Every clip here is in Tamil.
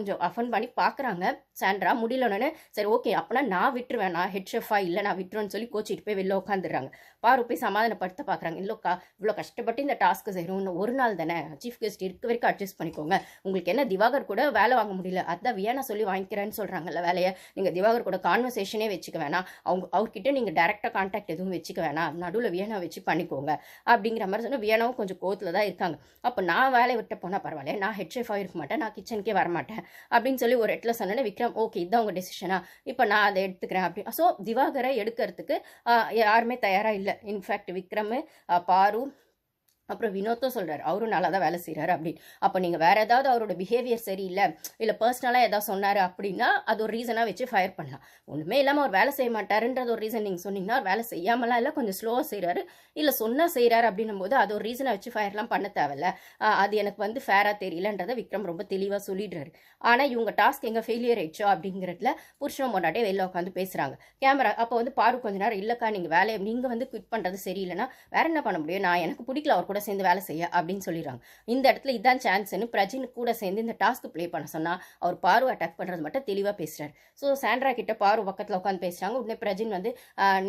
கொஞ்சம் அஃபன் பண்ணி பார்க்குறாங்க சாண்ட்ரா முடியலன்னு சரி ஓகே அப்போனா நான் விட்டுருவேன். நான் ஹெட் ஷெஃபாக இல்லை நான் விட்டுருவேன்னு சொல்லி கோச்சிட்டு போய் வெளில உட்காந்துடுறாங்க பாரு போய் சமாதானப்படுத்த பார்க்குறாங்க இல்லோக்கா இவ்வளோ கஷ்டப்பட்டு இந்த டாஸ்க்கு செய்கிறோம் ஒரு நாள் தானே? சீஃப் கெஸ்ட் இருக்க வரைக்கும் அட்ஜஸ்ட் பண்ணிக்கோங்க. உங்களுக்கு என்ன திவாகர் கூட வேலை வாங்க முடியல. அதான் வியானா சொல்லி வாங்கிக்கிறேன்னு சொல்கிறாங்கல்ல வேலையை. நீங்கள் திவாகர் கூட கான்வர்சேஷனே வச்சுக்க வேணாம். அவங்க அவர்கிட்ட நீங்கள் டேரெக்டாக கான்டாக்ட் எதுவும் வச்சுக்க வேணாம். நடுவில் வியானா வச்சு பண்ணிக்கோங்க. அப்படிங்கிற மாதிரி சொன்னால் வியானாவும் கொஞ்சம் கோத்தில் தான் இருக்காங்க. அப்போ நான் வேலையை விட்டு போனால் பரவாயில்ல நான் ஹெட் ஷெஃபாக இருக்க மாட்டேன். நான் கிச்சனுக்கே வரமாட்டேன். அப்படின்னு சொல்லி ஒரு இடத்துல சொன்னேன் விக்ரம் ஓகே இதுதான் உங்கள் டெசிஷனா இப்போ நான் அதை எடுத்துக்கிறேன். அப்படி. ஸோ திவாகரை எடுக்கிறதுக்கு யாருமே தயாராக இல்லை. இன்ஃபேக்ட் விக்ரம் பாரு அப்புறம் வினோத்தும் சொல்கிறார் அவரும் நல்லா தான் வேலை செய்கிறாரு அப்படின்னு அப்போ நீங்கள் வேறு ஏதாவது அவரோட பிஹேவியர் சரியில்லை இல்லை பர்சனலாக ஏதாவது சொன்னார் அப்படின்னா அது ஒரு ரீசனாக வச்சு ஃபயர் பண்ணலாம். ஒன்றுமே இல்லாமல் அவர் வேலை செய்ய மாட்டாருன்றது ஒரு ரீசன் நீங்கள் சொன்னீங்கன்னா அவர் வேலை செய்யாமலாம் இல்லை கொஞ்சம் ஸ்லோவாக செய்கிறாரு இல்லை சொன்னால் செய்கிறாரு அப்படின்னும் போது அது ஒரு ரீசனை வச்சு ஃபயர்லாம் பண்ண தேவையில்ல. அது எனக்கு வந்து ஃபேராக தெரியலன்றதை விக்ரம் ரொம்ப தெளிவாக சொல்லிடுறாரு. ஆனால் இவங்க டாஸ்க் எங்கே ஃபெயிலியர் ஆயிடுச்சோ அப்படிங்கிறதுல புருஷன் முன்னாடியே வெளில உட்காந்து பேசுகிறாங்க கேமரா அப்போ வந்து பாரு கொஞ்ச நேரம் இல்லைக்கா நீங்கள் வேலையை நீங்கள் வந்து குவிட் பண்ணுறது சரியில்லைன்னா வேறு என்ன பண்ண முடியும்? நான் எனக்கு பிடிக்கல அவர் கூட சேர்ந்து வேலை செய்ய அப்படின்னு சொல்லிடுறாங்க. இந்த இடத்துல இதான் சான்ஸ்னு பிரஜின் கூட சேர்ந்து இந்த டாஸ்க் ப்ளே பண்ண சொன்னால் அவர் பாரு அட்டாக் பண்ணுறது மட்டும் தெளிவாக பேசுகிறார் ஸோ சாண்ட்ரா கிட்ட பாரு பக்கத்தில் உட்காந்து பேசுறாங்க. உடனே பிரஜின் வந்து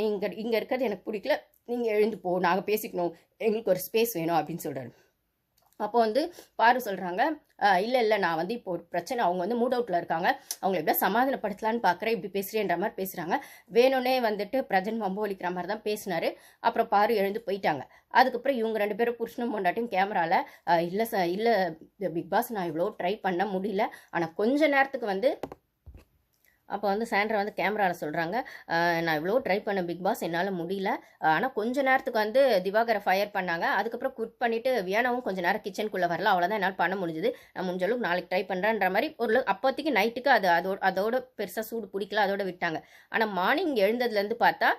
நீங்கள் இங்கே இருக்கிறது எனக்கு பிடிக்கல. நீங்கள் எழுந்து போ. நாங்கள் பேசிக்கணும். எங்களுக்கு ஒரு ஸ்பேஸ் வேணும். அப்படின்னு சொல்கிறார் அப்போ வந்து பாரு சொல்கிறாங்க இல்லை இல்லை நான் வந்து இப்போ ஒரு பிரச்சனை அவங்க வந்து மூட் அவுட்டில் இருக்காங்க. அவங்களை எப்படியா சமாதானப்படுத்தலான்னு பார்க்குறேன் இப்படி பேசுகிறேன்ற மாதிரி பேசுகிறாங்க வேணும்னே வந்துட்டு பிரஜன் வம்போலிக்கிற மாதிரி தான் பேசினார். அப்புறம் பாரு எழுந்து போயிட்டாங்க. அதுக்கப்புறம் இவங்க ரெண்டு பேரும் புருஷனும் பொண்டாட்டியும் கேமராவில் இல்லை ச இல்லை பிக் பாஸ் நான் இவ்வளோ ட்ரை பண்ண முடியல. ஆனால் கொஞ்ச நேரத்துக்கு வந்து அப்போ வந்து சாண்ட்ரா வந்து கேமராவில் சொல்கிறாங்க நான் இவ்வளோ ட்ரை பண்ண பிக் பாஸ் என்னால் முடியல. ஆனால் கொஞ்ச நேரத்துக்கு வந்து திவாகரை ஃபயர் பண்ணாங்க. அதுக்கப்புறம் குட் பண்ணிவிட்டு வியானாவும் கொஞ்ச நேரம் கிச்சனுக்குள்ளே வரல. அவ்வளோதான் என்னால் பண்ண முடிஞ்சுது. நான் முடிஞ்ச அளவுக்கு நாளைக்கு ட்ரை பண்ணுறேன்ற மாதிரி ஒரு அப்போதைக்கு நைட்டுக்கு அது அதோட அதோட பெருசாக சூடு பிடிக்கல அதோட விட்டாங்க. ஆனால் மார்னிங் எழுந்ததுலேருந்து பார்த்தா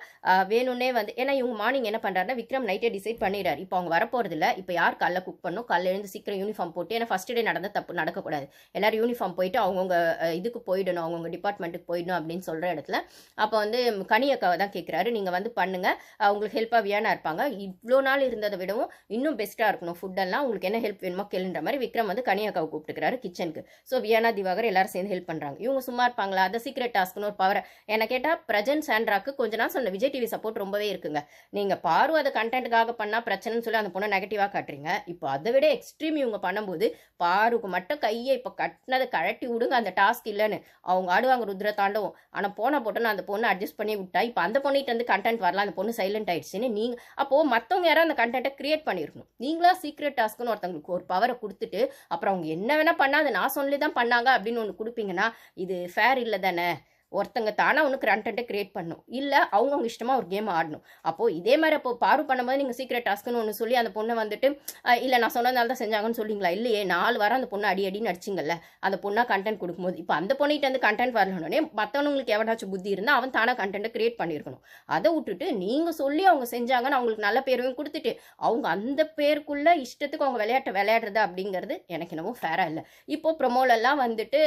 வேணும்னே வந்து ஏன்னா இவங்க மார்னிங் என்ன பண்ணுறாருன்னா விக்ரம் நைட்டே டிசைட் பண்ணிடுறாரு. இப்போ அவங்க வரப்போகிறதில்ல இப்போ யார் காலைல குக் பண்ணும்? காலைல எழுந்து சீக்கிரம் யூனிஃபார்ம் போட்டு ஏன்னா ஃபஸ்ட் டே நடந்த தப்பு நடக்கக்கூடாது. எல்லோரும் யூனிஃபார்ம் போயிட்டு அவங்கவுங்க இதுக்கு போயிடணும். அவங்கவுங்க டிபார்ட்மெண்ட்டுக்கு போயிடணும் அப்படின்னு சொல்கிற இடத்துல. அப்போ வந்து கனியக்காவை தான் கேட்குறாரு நீங்கள் வந்து பண்ணுங்கள் அவங்களுக்கு உங்களுக்கு ஹெல்ப்பாக வியானா இருப்பாங்க. இவ்வளோ நாள் இருந்ததை விடவும் இன்னும் பெஸ்ட்டாக இருக்கணும். ஃபுட்டெல்லாம் உங்களுக்கு என்ன ஹெல்ப் வேணுமோ கேளுன்ற மாதிரி விக்ரம் வந்து கனியக்காவை கூப்பிட்டுக்கிறாரு கிச்சனுக்கு ஸோ வியானா திவாகர் எல்லாரும் சேர்ந்து ஹெல்ப் பண்ணுறாங்க இவங்க சும்மா இருப்பாங்களா? அதை சீக்ரெட் டாஸ்க்னு ஒரு பவர் என்னை கேட்டால் பிரஜன் சாண்ட்ராக்கு கொஞ்ச நாள் சொன்ன விஜய் டிவி சப்போர்ட் ரொம்பவே இருக்குங்க. நீங்கள் பாரு அதை கண்டென்ட்டுக்காக பண்ணால் பிரச்சனைன்னு சொல்லி அந்த பொண்ணை நெகட்டிவாக காட்டுறீங்க. இப்போ அதை விட எக்ஸ்ட்ரீம் இவங்க பண்ணும்போது பாருக்கு மட்டும் கையை இப்போ கட்டினதை கழட்டி விடுங்க. அந்த டாஸ்க் இல்லைன்னு. அவங்க ஆடுவாங்க ருத்ர தாண்டவும் ஆனால் போன போட்டோன்னு அந்த பொண்ணு அட்ஜஸ்ட் பண்ணி விட்டா இப்போ அந்த பொண்ணிட்டு வந்து கண்டென்ட் வரலாம் அந்த பொண்ணு சைலண்ட் ஆயிடுச்சுன்னு நீங்கள் அப்போது மற்றவங்க யாரும் அந்த கண்டென்ட்டை கிரியேட் பண்ணியிருக்கணும் நீங்களா சீக்ரெட் டாஸ்க்குன்னு ஒருத்தவங்களுக்கு ஒரு பவரை கொடுத்துட்டு அப்புறம் அவங்க என்ன வேணால் பண்ணால் அதை நான் சொல்லி தான் பண்ணாங்க அப்படின்னு ஒன்று கொடுப்பீங்கன்னா இது ஃபேர் இல்லை தானே? ஒருத்தங்க தானே ஒன்று கண்டென்ட்டை கிரியேட் பண்ணும். இல்லை அவங்கவுங்க இஷ்டமாக ஒரு கேம் ஆடணும். அப்போது இதே மாதிரி அப்போ பாரு பண்ணும்போது நீங்கள் சீக்ரெட் டாஸ்க்குன்னு ஒன்று சொல்லி அந்த பொண்ணை வந்துட்டு இல்லை நான் சொன்னதால தான் செஞ்சாங்கன்னு சொல்லிங்களா இல்லையே நாலு வாரம் அந்த பொண்ணை அடி அடின்னு அடிச்சிங்கல்ல அந்த பொண்ணாக கண்டென்ட் கொடுக்கும்போது. இப்போ அந்த பொண்ணிட்ட வந்து கண்டென்ட் வரணுன்னே மற்றவங்களுக்கு எவனாச்சும் புத்தி இருந்தால் அவன் தானே கண்டென்ட்டை கிரியேட் பண்ணியிருக்கணும். அதை விட்டுட்டு நீங்கள் சொல்லி அவங்க செஞ்சாங்கன்னு அவங்களுக்கு நல்ல பேரையும் கொடுத்துட்டு அவங்க அந்த பேருக்குள்ளே இஷ்டத்துக்கு அவங்க விளையாட்டை விளையாடுறது அப்படிங்கிறது எனக்கு என்னமோ ஃபேராக இல்லை. இப்போ ப்ரொமோலெல்லாம் வந்துட்டு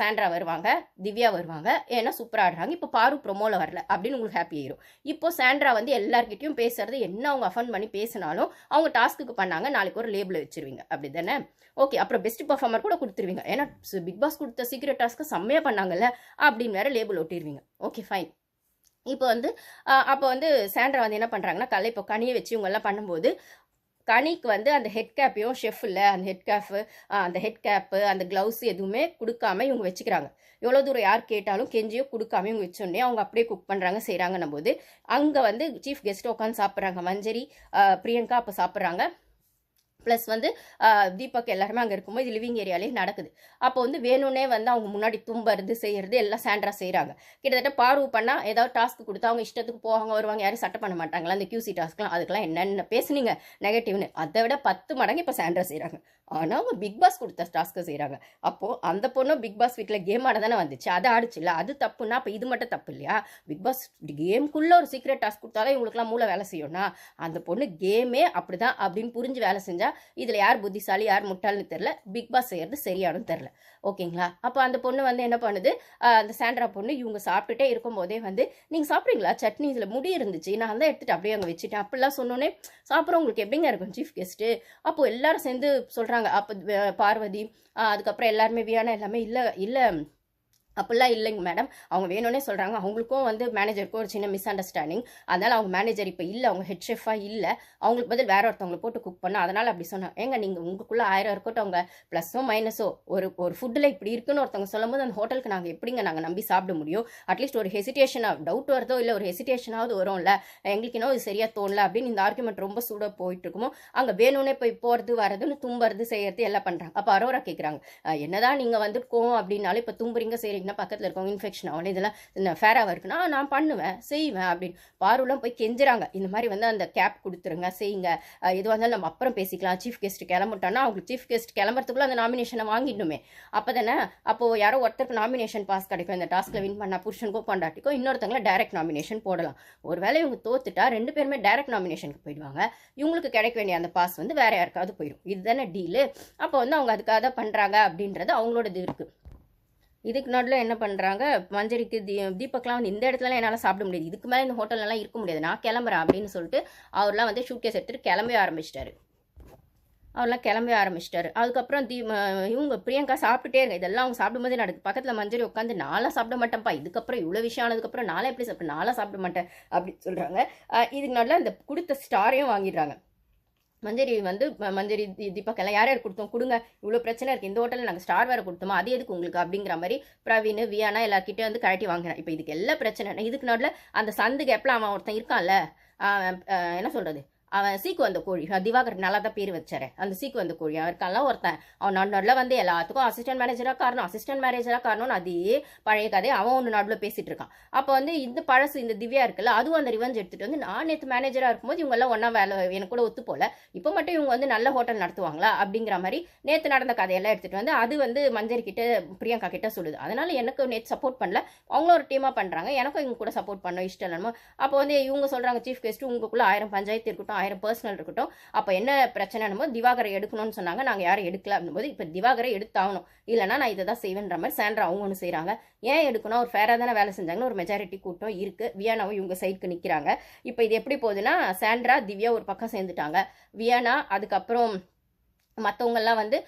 சாண்ட்ரா வருவாங்க திவ்யா வருவாங்க என்ன சூப்பராக ஆடுறாங்க இப்போ பாரு ப்ரொமோல வரல. அப்படின்னு உங்களுக்கு ஹாப்பி ஆயிரும். இப்போ சாண்ட்ரா வந்து எல்லார்கிட்டயும் பேசுறது என்ன அவங்க அஃபன் பண்ணி பேசினாலும் அவங்க டாஸ்க்குக்கு பண்ணாங்க நாளைக்கு ஒரு லேபிள் வச்சிருவீங்க. அப்படி தானே ஓகே அப்புறம் பெஸ்ட் பர்ஃபார்மர் கூட கொடுத்துருவீங்க. ஏன்னா பிக் பாஸ் கொடுத்த சீக்கிரட் டாஸ்க்கு செம்மையாக பண்ணாங்கல்ல அப்படின்னு வேற லேபிள் ஒட்டிடுவீங்க ஓகே ஃபைன் இப்போ வந்து அப்போ வந்து சாண்ட்ரா வந்து என்ன பண்ணுறாங்கன்னா கலை இப்போ கனியை வச்சு இவங்கெல்லாம் பண்ணும்போது கனிக்கு வந்து அந்த ஹெட் கேப்பையும் ஷெஃப் இல்லை அந்த ஹெட் கேப்பு அந்த ஹெட் கேப்பு அந்த க்ளவுஸ் எதுவுமே கொடுக்காம இவங்க வச்சுக்கிறாங்க. எவ்வளோ தூரம் யார் கேட்டாலும் கெஞ்சியோ கொடுக்காம இவங்க வச்சோடனே அவங்க அப்படியே குக் பண்ணுறாங்க செய்கிறாங்கன்னும் போது அங்கே வந்து சீஃப் கெஸ்ட் உட்காந்து சாப்பிட்றாங்க. மஞ்சரி பிரியங்கா அப்போ சாப்பிட்றாங்க. ப்ளஸ் வந்து தீபக் எல்லாருமே அங்கே இருக்கும்போது இது லிவிங் ஏரியாலே நடக்குது. அப்போ வந்து வேணும்னே வந்து அவங்க முன்னாடி தும்புறது செய்கிறது எல்லாம் சாண்ட்ரா செய்கிறாங்க கிட்டத்தட்ட பார்வு பண்ணால் ஏதாவது டாஸ்க் கொடுத்தா அவங்க இஷ்டத்துக்கு போவாங்க வருவாங்க யாரும் சட்டை பண்ண மாட்டாங்களா? அந்த கியூசி டாஸ்க்லாம் அதுக்கெல்லாம் என்னென்ன பேசுனீங்க? நெகட்டிவ்னு அதை விட பத்து மடங்கு இப்போ சாண்ட்ரா செய்கிறாங்க ஆனால் அவங்க பிக் பாஸ் கொடுத்த டாஸ்க்கை செய்கிறாங்க அப்போது அந்த பொண்ணும் பிக் பாஸ் வீட்டில் கேம் ஆட தானே வந்துச்சு. அதை ஆடுச்சுல்ல? அது தப்புன்னா அப்போ இது மட்டும் தப்பு இல்லையா? பிக் பாஸ் கேமுக்குள்ளே ஒரு சீக்ரெட் டாஸ்க் கொடுத்தாலே இவங்களுக்குலாம் மூளை வேலை செய்யும்னா அந்த பொண்ணு கேமே அப்படிதான் அப்படின்னு புரிஞ்சு வேலை செஞ்சால் இதில் யார் புத்திசாலி யார் முட்டாள்னு தெரில பிக் பாஸ் செய்கிறது சரியானு தெரில ஓகேங்களா? அப்போ அந்த பொண்ணு வந்து என்ன பண்ணுது? அந்த சாண்ட்ரா பொண்ணு இவங்க சாப்பிட்டுட்டே இருக்கும்போதே வந்து நீங்கள் சாப்பிட்றீங்களா? சட்னி இதில் முடி இருந்துச்சு. நான் தான் எடுத்துகிட்டு அப்படியே அங்கே வச்சுட்டேன். அப்படிலாம் சொன்னோன்னே சாப்பிட்றவங்களுக்கு எப்படிங்க இருக்கும் சீஃப் கெஸ்ட்டு அப்போ எல்லாரும் சேர்ந்து சொல்கிறாங்க சொன்னாங்க. அப்போ பார்வதி அதுக்கப்புறம் எல்லாருமே வியானா எல்லாமே இல்லை இல்லை அப்படிலாம் இல்லைங்க மேடம் அவங்க வேணும்னே சொல்கிறாங்க அவங்களுக்கும் வந்து மேனேஜருக்கும் ஒரு சின்ன மிஸ் அண்டர்ஸ்டாண்டிங் அதனால் அவங்க மேனேஜர் இப்போ இல்லை. அவங்க ஹெட் ஷெஃபாக இல்லை. அவங்களுக்கு பதில் வேற ஒருத்தவங்களை போட்டு குக் பண்ண அதனால் அப்படி சொன்னாங்க. ஏங்க நீங்கள் உங்களுக்குள்ளே ஆயிரம் இருக்கட்டும். அவங்க ப்ளஸ்ஸோ மைனஸோ ஒரு ஒரு ஃபுட்டில் இப்படி இருக்குன்னு ஒருத்தவங்க சொல்லும்போது அந்த ஹோட்டலுக்கு நாங்கள் எப்படிங்க நாங்கள் நம்பி சாப்பிட முடியும்? அட்லீஸ்ட் ஒரு ஹெசிடேஷனாக டவுட் வருதோ இல்லை ஒரு ஹெசிடேஷனாவது வரும்ல? எங்களுக்கு இன்னும் இது சரியாக தோணல அப்படின்னு இந்த ஆர்குமெண்ட் ரொம்ப சூடாக போயிட்டு இருக்குமோ? அங்கே வேணும்னே போய் போகிறது வரதுன்னு தும்புறது செய்யறது எல்லாம் பண்ணுறாங்க அப்போ அரோரா கேட்குறாங்க என்னதான் நீங்கள் வந்து கோவம் அப்படின்னாலும் இப்போ தும்புறீங்க செய்கிறீங்கன்னா பக்கத்தில் இருக்கவங்க இன்ஃபெக்ஷன் ஆகணும் இதெல்லாம் ஃபேராக இருக்குன்னா நான் பண்ணுவேன் செய்வேன் அப்படின்னு பாருலாம் போய் கெஞ்சுறாங்க. இந்த மாதிரி வந்து அந்த கேப் கொடுத்துருங்க செய்யுங்க. எதுவாக இருந்தாலும் நம்ம அப்புறம் பேசிக்கலாம். சீஃப் கெஸ்ட் கிளம்பிட்டோன்னா அவங்களுக்கு சீஃப் கெஸ்ட் கிளம்புறதுக்குள்ள அந்த நாமினேஷனை வாங்கிடணுமே. அப்போ தானே அப்போது யாரோ ஒருத்தருக்கு நாமினேஷன் பாஸ் கிடைக்கும். இந்த டாஸ்க்கில் வின் பண்ணால் புருஷனுக்கோ பொண்டாட்டிக்கோ இன்னொருத்தங்கள டைரக்ட் நாமினேஷன் போடலாம். ஒருவேளை இவங்க தோத்துட்டா ரெண்டு பேருமே டைரக்ட் நாமினேஷனுக்கு போயிடுவாங்க. இவங்களுக்கு கிடைக்க வேண்டிய அந்த பாஸ் வந்து வேற யாருக்காவது போயிடும் இதுதானே டீலு அப்போ வந்து அவங்க அதுக்காக தான் பண்ணுறாங்க அப்படின்றது அவங்களோட இது இருக்குது இதுக்கு நடுவில் என்ன பண்ணுறாங்க மஞ்சரிக்கு தீ தீபக்லாம் வந்து இந்த இடத்துலலாம் என்னால் சாப்பிட முடியாது. இதுக்கு மேலே இந்த ஹோட்டல்லலாம் இருக்க முடியாது. நான் கிளம்புறேன் அப்படின்னு சொல்லிட்டு அவர்லாம் வந்து ஷூட் கேஸ் எடுத்துகிட்டு கிளம்பி ஆரம்பிச்சிட்டாரு. அவர்லாம் கிளம்பி ஆரம்பிச்சிட்டாரு. அதுக்கப்புறம் தீ இவங்க பிரியங்கா சாப்பிட்டுட்டே இருங்க. இதெல்லாம் அவங்க சாப்பிடும்போது நடக்குது. பக்கத்தில் மஞ்சரி உட்காந்து நான்லாம் சாப்பிட மாட்டேன்ப்பா. இதுக்கப்புறம் இவ்வளோ விஷயம் ஆனதுக்கப்புறம் நாளை எப்படி சாப்பிட்டு நாளாக சாப்பிட மாட்டேன். அப்படின்னு சொல்கிறாங்க இதுக்கு நல்லா இந்த கொடுத்த ஸ்டாரையும் வாங்கிடுறாங்க. மஞ்சரி வந்து மஞ்சரி தி- தீபக் எல்லாம் யார் யார் கொடுத்தோம்? கொடுங்க. இவ்வளோ பிரச்சனை இருக்குது இந்த ஹோட்டலில் நாங்கள் ஸ்டார் வேறு கொடுத்தோமா? அது எதுக்கு உங்களுக்கு? அப்படிங்கிற மாதிரி பிரவீன் வியானா எல்லாருக்கிட்டே வந்து கழட்டி வாங்குறேன் இப்போ இதுக்கு எல்லா பிரச்சனை. இதுக்கு நடுவில் அந்த சந்து கேப்பில் அவன் ஒருத்தன் இருக்கான்ல என்ன சொல்கிறது அவன் சீக்கு வந்த கோழி. திவாகர் நல்லா தான் பேர் வச்சாரு. அந்த சீக்கு வந்த கோழி. அவருக்கெல்லாம் ஒருத்தன் அவன் நடு நடுவில் வந்து எல்லாத்துக்கும் அசிஸ்டன்ட் மேனேஜராக காரணம் அசிஸ்டன்ட் மேனேஜராக காரணம்னு அதே பழைய கதையை அவன் ஒன்று நடுவில் பேசிட்டு இருக்கான். அப்போ வந்து இந்த பழசு இந்த திவ்யா இருக்குல்ல அதுவும் அந்த ரிவெஞ்ச் எடுத்துட்டு வந்து நான் நேற்று மேனேஜராக இருக்கும்போது இவங்க எல்லாம் ஒன்றா வேலை எனக்கு கூட ஒத்து போல. இப்போ மட்டும் இவங்க வந்து நல்ல ஹோட்டல் நடத்துவாங்களா அப்படிங்கிற மாதிரி நேற்று நடந்த கதையெல்லாம் எடுத்துட்டு வந்து அது வந்து மஞ்சரி கிட்ட பிரியங்கா கிட்ட சொல்லுது. அதனால எனக்கு நேற்று சப்போர்ட் பண்ணல. அவங்களும் ஒரு டீமாக பண்ணுறாங்க எனக்கும் இவங்க கூட சப்போர்ட் பண்ண இஷ்டம் இல்லாமல் அப்போ வந்து இவங்க சொல்கிறாங்க சீஃப் கெஸ்ட் உங்களுக்குள்ள ஆயிரம் பஞ்சாயத்து இருக்கட்டும் ஆயிரம் பர்சனல் இருக்கட்டும். அப்போ என்ன பிரச்சனைன்னு திவாகரை எடுக்கணும்னு சொன்னாங்க. நாங்கள் யாரும் எடுக்கல அப்படின்போது இப்போ திவாகரை எடுத்தாகணும். இல்லைனா நான் இதை தான் செய்வேன்ற மாதிரி சாண்ட்ரா அவங்க ஒன்று செய்கிறாங்க ஏன் எடுக்கணும்? ஒரு ஃபேராக தானே வேலை செஞ்சாங்கன்னு ஒரு மெஜாரிட்டி கூட்டம் இருக்குது வியானாவும் இவங்க சைடுக்கு நிற்கிறாங்க இப்போ இது எப்படி போகுதுன்னா சாண்ட்ரா திவ்யா ஒரு பக்கம் சேர்ந்துட்டாங்க. வியானா அதுக்கப்புறம் மற்றவங்கெல்லாம் வந்து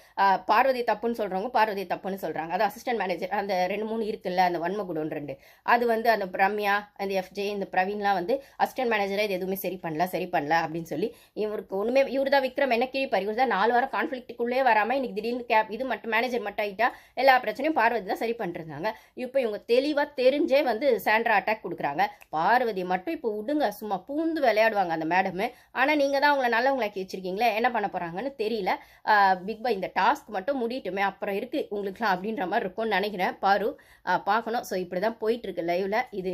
பார்வதி தப்புன்னு சொல்கிறவங்க பார்வதி தப்புன்னு சொல்கிறாங்க அது அசிஸ்டன்ட் மேனேஜர் அந்த ரெண்டு மூணு இருக்குல்ல அந்த வன்மகுடோன் ரெண்டு. அது வந்து அந்த ரம்யா அந்த எஃப்ஜே இந்த பிரவீன்லாம் வந்து அசிஸ்டன்ட் மேனேஜராக இது எதுவுமே சரி பண்ணல சரி பண்ணல அப்படின்னு சொல்லி இவருக்கு ஒன்றுமே இவர் தான் விக்ரம் என்ன கீழ்ப்பார் இவர் தான் நாலு வாரம் கான்ஃப்ளிக்ட்டுக்குள்ளே வராமல் இன்னைக்கு திடீர்னு கேப் இது மட்டும் மேனேஜர் மட்டும் ஆகிட்டா எல்லா பிரச்சனையும் பார்வதி தான் சரி பண்ணிருந்தாங்க இப்போ இவங்க தெளிவாக தெரிஞ்சே வந்து சாண்ட்ரா அட்டாக் கொடுக்குறாங்க. பார்வதி மட்டும் இப்போ விடுங்க சும்மா பூந்து விளையாடுவாங்க அந்த மேடமு ஆனால் நீங்கள் தான் அவங்கள நல்லவங்களாக்கி வச்சிருக்கீங்களே என்ன பண்ண போகிறாங்கன்னு தெரியல. பிக் பாய் இந்த டாஸ்க் மட்டும் முடியட்டுமே அப்புறம் இருக்குது உங்களுக்குலாம் அப்படின்ற மாதிரி இருக்கும்னு நினைக்கிறேன். பாரு பார்க்கணும். ஸோ இப்படி தான் போயிட்டுருக்கு லைவில் இது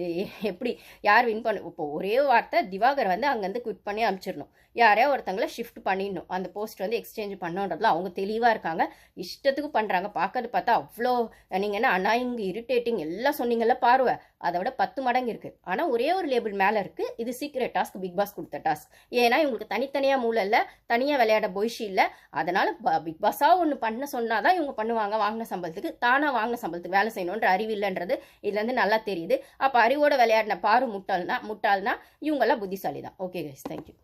எப்படி யார் வின் பண்ண இப்போ ஒரே வார்த்தை திவாகர் வந்து அங்கேருந்து குவிட் பண்ணி அனுப்பிச்சிடணும். யாரையா ஒருத்தங்கள ஷிஃப்ட் பண்ணிடணும். அந்த போஸ்ட் வந்து எக்ஸ்சேஞ்ச் பண்ணணுன்றதுல அவங்க தெளிவாக இருக்காங்க. இஷ்டத்துக்கு பண்ணுறாங்க பார்க்கறது பார்த்தா அவ்வளோ நீங்கள் என்ன அனாயிங் இரிட்டேட்டிங் எல்லாம் சொன்னீங்கல்ல பார்வை. அதை விட பத்து மடங்கு இருக்குது ஆனால் ஒரே ஒரு லேபிள் மேலே இருக்குது இது சீக்கிரட் டாஸ்க் பிக் பாஸ் கொடுத்த டாஸ்க் ஏன்னா இவங்களுக்கு தனித்தனியாக மூளை இல்லை தனியாக விளையாட பொய்ஷி இல்லை. அதனால் பிக் பாஸாக ஒன்று பண்ண சொன்னால் தான் இவங்க பண்ணுவாங்க. வாங்கின சம்பளத்துக்கு தானாக வாங்கின சம்பளத்துக்கு வேலை செய்யணுன்ற அறிவு இல்லைன்றது இதுலேருந்து நல்லா தெரியுது. அப்போ அறிவோட விளையாடின பாரு முட்டாள்னா முட்டாள்னா இவங்கெல்லாம் புத்திசாலி தான் ஓகே கைஸ் தேங்க்யூ